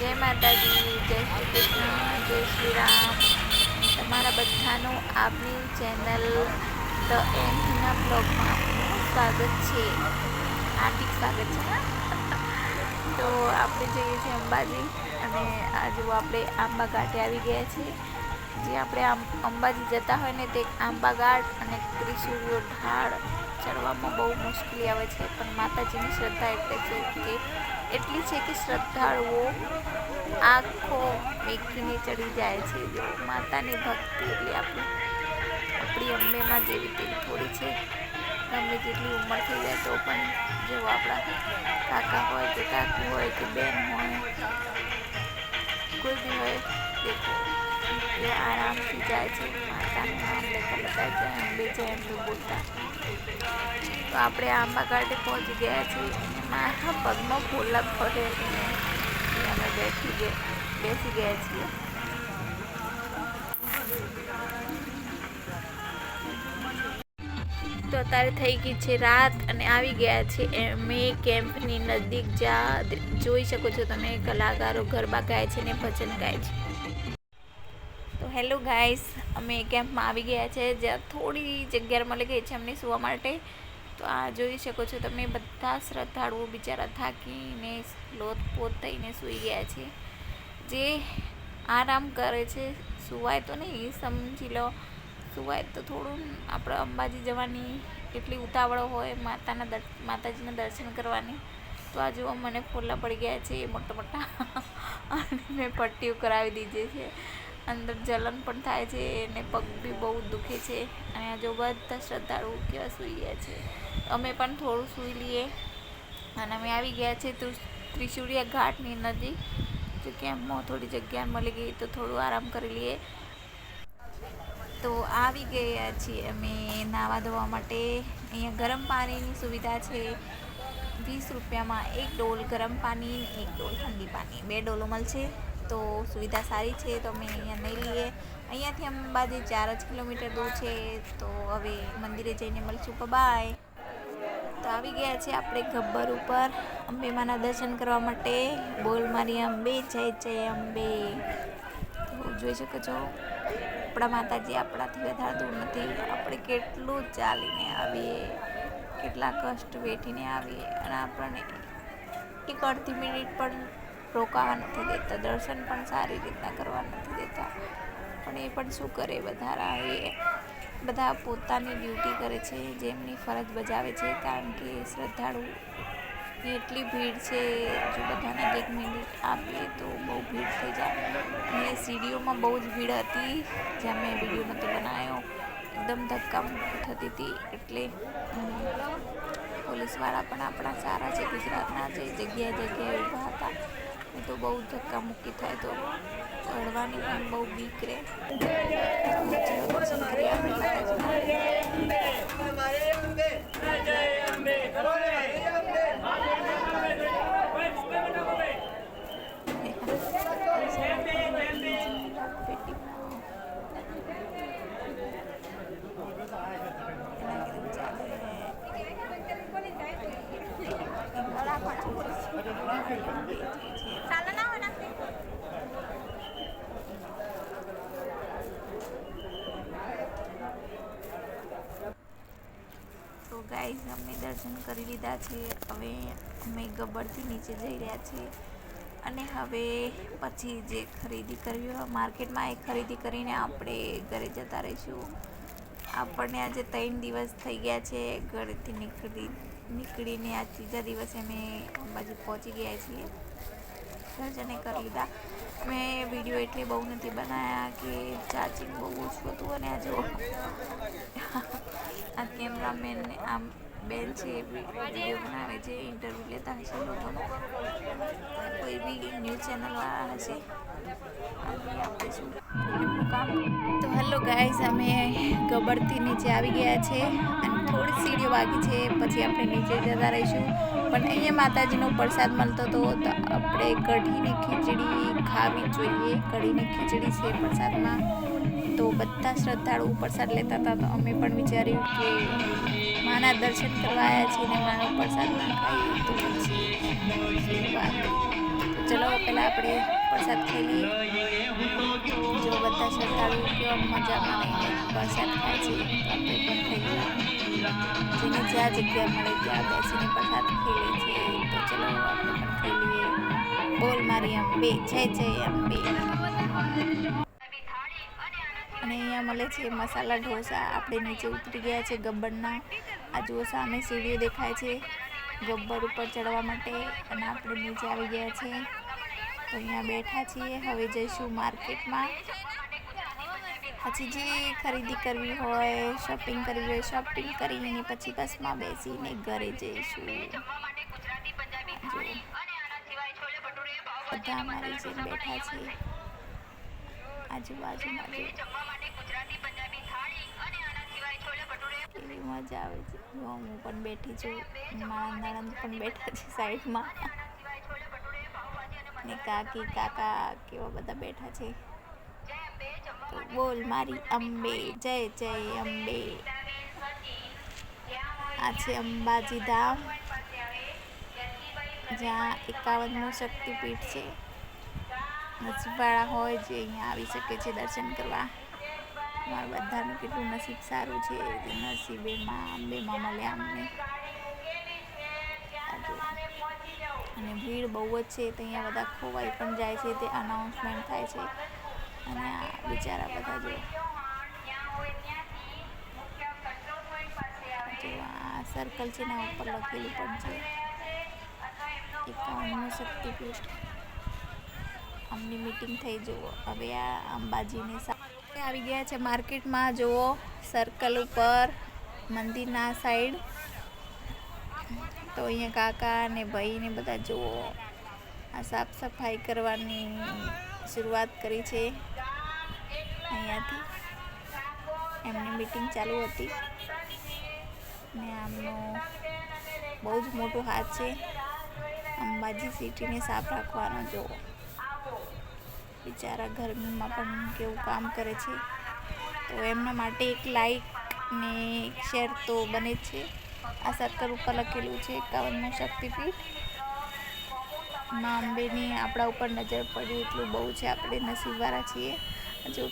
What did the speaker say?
જય માતાજી, જય શ્રી કૃષ્ણ, જય શ્રી રામ. તમારા બધાનું આપની ચેનલ ધ એમના બ્લોગમાં આપનું સ્વાગત છે. હાર્દિક સ્વાગત છે તો આપણે જઈએ છીએ અંબાજી, અને આજે આપણે આંબા ઘાટે આવી ગયા છીએ. જે આપણે આમ અંબાજી જતા હોય ને તે આંબા ઘાટ અને ત્રિશુળીઓ ઢાળ ચડવામાં બહુ મુશ્કેલી આવે છે, પણ માતાજીની શ્રદ્ધા એટલે છે કે એટલી છે કે શ્રદ્ધાળુઓ આખો મેઘીને ચડી જાય છે. માતાની ભક્તિ એટલી આપણી આપણી અંબેમાં જેવી તેવી થોડી છે. ગમે જેટલી ઉંમર થઈ જાય તો પણ જેવો આપણા કાકા હોય કે કાકી હોય કે બેન હોય, કોઈ બી હોય દેખો એ આરામથી જાય છે. એમ તો બોલતા. તો આપણે આંબા ઘાટે પહોંચી ગયા છીએ. મારા પગમાં ફોલા અને અમે બેસી ગયા બેસી ગયા છીએ. તો અત્યારે થઈ ગઈ છે રાત અને આવી ગયા છે અમે કેમ્પની નજીક જ્યાં જોઈ શકો છો તમે કલાકારો ગરબા ગાય છે ને ભજન ગાય છે. હેલો ગાઈસ, અમે કેમ્પમાં આવી ગયા છે. જ્યાં થોડી જગ્યા મળી ગઈ છે અમને સુવા માટે. તો આ જોઈ શકો છો તમે, બધા શ્રદ્ધાળુઓ બિચારા થાકીને લોથપોત થઈને સૂઈ ગયા છે. જે આરામ કરે છે, સુવાય તો નહીં, સમજી લો. સુવાય તો થોડું આપણે અંબાજી જવાની એટલી ઉતાવળો હોય, માતાના દર, માતાજીના દર્શન કરવાની. તો આ જુઓ, મને ફોલ્લા પડી ગયા છે મોટા મોટા અને મેં પટ્ટીઓ કરાવી દીધી છે. અંદર જલન પણ થાય છે અને પગ બી બહુ દુખે છે. આ જો બધા શ્રદ્ધાળુ કેવા સૂઈ ગયા છે. અમે પણ થોડું સૂઈ લઈએ. અને અમે આવી ગયા છે ત્રિશુળિયા ઘાટની નજીક જો કેમ્પમાં થોડી જગ્યા મળી ગઈ તો થોડું આરામ કરી લઈએ. તો આવી ગયા છીએ અમે નાવા ધોવા માટે. અહીંયા ગરમ પાણીની સુવિધા છે. વીસ રૂપિયામાં એક ડોલ ગરમ પાણી, એક ડોલ ઠંડી પાણી. બે ડોલો મળશે. તો સુવિધા સારી છે તો અમે અહીંયા નહીં લઈએ અહીંયાથી અંબાજી ચાર જ કિલોમીટર દૂર છે, તો હવે મંદિરે જઈને મળશું. બાય તો આવી ગયા છે આપણે ગબ્બર ઉપર. અંબેમાના દર્શન કરવા માટે. બોલ મારી અંબે, જય જય અંબે. જોઈ શકો છો, આપણા માતાજી આપણાથી વધારે દૂર નથી. આપણે કેટલું ચાલીને આવીએ, કેટલા કષ્ટ વેઠીને આવીએ અને આપણને એક અડધી મિનિટ પણ રોકાવા નથી દેતા, દર્શન પણ સારી રીતના કરવા નથી દેતા. પણ એ પણ શું કરે વધારા એ બધા પોતાની ડ્યુટી કરે છે, જેમની ફરજ બજાવે છે, કારણ કે શ્રદ્ધાળુ એટલી ભીડ છે, જો બધાને એક મિનિટ આપીએ તો બહુ ભીડ થઈ જાય. અને સીડીઓમાં બહુ જ ભીડ હતી, જ્યાં મેં વીડિયો નહોતો બનાવ્યો. એકદમ ધક્કા થતી હતી, એટલે પોલીસવાળા પણ આપણા સારા છે, ગુજરાતના જે જગ્યાએ જગ્યાએ ઊભા હતા. એ તો બહુ ધક્કા મૂકી થાય તો ચડવાની પણ બહુ બીક રહે દર્શન કરી આપણે માતાજીના ગાઈઝ અમે દર્શન કરી લીધા છે. હવે અમે ગબ્બરથી નીચે જઈ રહ્યા છીએ. અને હવે પછી જે ખરીદી કરવી હોય, માર્કેટમાં એ ખરીદી કરીને આપણે ઘરે જતા રહીશું. આપણને આજે ત્રણ દિવસ થઈ ગયા છે ઘરેથી નીકળી, નીકળીને આ ત્રીજા દિવસે અમે અંબાજી પહોંચી ગયા છીએ. દર્શને કરી લીધા. મેં વીડિયો એટલે બહુ નથી બનાવ્યા કે ચાર્જિંગ બહુ ઓછું હતું અને આ જો આ કેમેરામેન આમ બેન છે વીડિયો બનાવે છે ઇન્ટરવ્યૂ લેતા હશે લોકોનો. કોઈ બી ન્યૂઝ ચેનલવાળા હશે આપણે તો હેલો ગાઈઝ અમે ગબડથી નીચે આવી ગયા છે અને થોડી સીડીઓ બાકી છે, પછી આપણે નીચે જતા રહીશું. પણ અહીંયા માતાજીનો પ્રસાદ મળતો હતો તો આપણે કઢીને ખીચડી ખાવી જોઈએ, કઢીને ખીચડી છે પ્રસાદમાં. તો બધા શ્રદ્ધાળુ પ્રસાદ લેતા હતા, તો અમે પણ વિચાર્યું કે માના દર્શન કરવા આવ્યા છીએ ને માનો પ્રસાદ ના ખાઈએ તો પછી વાત ચલો, પહેલાં આપણે પ્રસાદ ખાઈ લઈએ. જો બધા શ્રદ્ધાળુ કેવા મજામાં પ્રસાદ ખાય છે આપણે પણ ખાઈ લઈએ. જેને જ્યાં જગ્યા મળે ત્યાં બેસીને પ્રસાદ ખાઈ લે છે. તો ચલો, આપણે પણ ખાઈ લઈએ. બોલ મારી અંબે, જય જય અંબે. અને અહીંયા મળે છે મસાલા ઢોસા. આપણે નીચે ઉતરી ગયા છે ગબ્બરના. આ જુઓ સામે સીડીઓ દેખાય છે ગબ્બર ઉપર ચડવા માટે. અને આપણે નીચે આવી ગયા છે. તો અહીંયા બેઠા છીએ. હવે જઈશું માર્કેટમાં. પછી જે ખરીદી કરવી હોય શોપિંગ કરવી હોય શોપિંગ કરીને પછી બસમાં બેસીને ઘરે જઈશું. બધા અમારી જેમ બેઠા છે. આજુબાજુમાં કેવી મજા આવે છે. હું પણ બેઠી છું. મારા નણંદ પણ બેઠા છે સાઈડમાં. ને કાકી, કાકા કેવા બધા બેઠા છે. તો બોલ મારી અંબે, જય જય અંબે. આ છે અંબાજી ધામ, જ્યાં એકાવનનું શક્તિપીઠ છે. નસીબવાળા હોય જે અહીંયા આવી શકે છે દર્શન કરવા. મારા બધાનું કેટલું નસીબ સારું છે. જે નસીબેમાં અંબેમાં મળ્યા અમને. ભીડ બહુ જ છે, તો અહીંયા બધા ખોવાઈ પણ જાય છે, તે અનાઉન્સમેન્ટ થાય છે. અને આ બિચારા બધા જો આ સર્કલ છે એના ઉપર લખેલું પણ છે. એકાવનનું શક્તિપીઠ આમની મીટિંગ થઈ, જુઓ. હવે આ અંબાજીને સાથે આવી ગયા છે માર્કેટમાં જુઓ. સર્કલ ઉપર, મંદિરના સાઈડ તો અહીંયા કાકા ને ભાઈ ને બધા જુઓ. આ સાફ સફાઈ કરવાની શરૂઆત કરી છે અહીંયાથી. એમની મીટિંગ ચાલુ હતી. ને આમનો બહુ જ મોટો હાથ છે. અંબાજી સિટીને સાફ રાખવાનો જુઓ. બિચારા ગરમીમાં પણ કેવું કામ કરે છે. તો એમના માટે એક લાઈક ને શેર તો બને જ છે. આ સર્કલ ઉપર લખેલું છે એકાવનનું શક્તિપીઠ. માં અંબેની આપણા ઉપર નજર પડી એટલું બહુ છે. આપણે નસીબવાળા છીએ. જો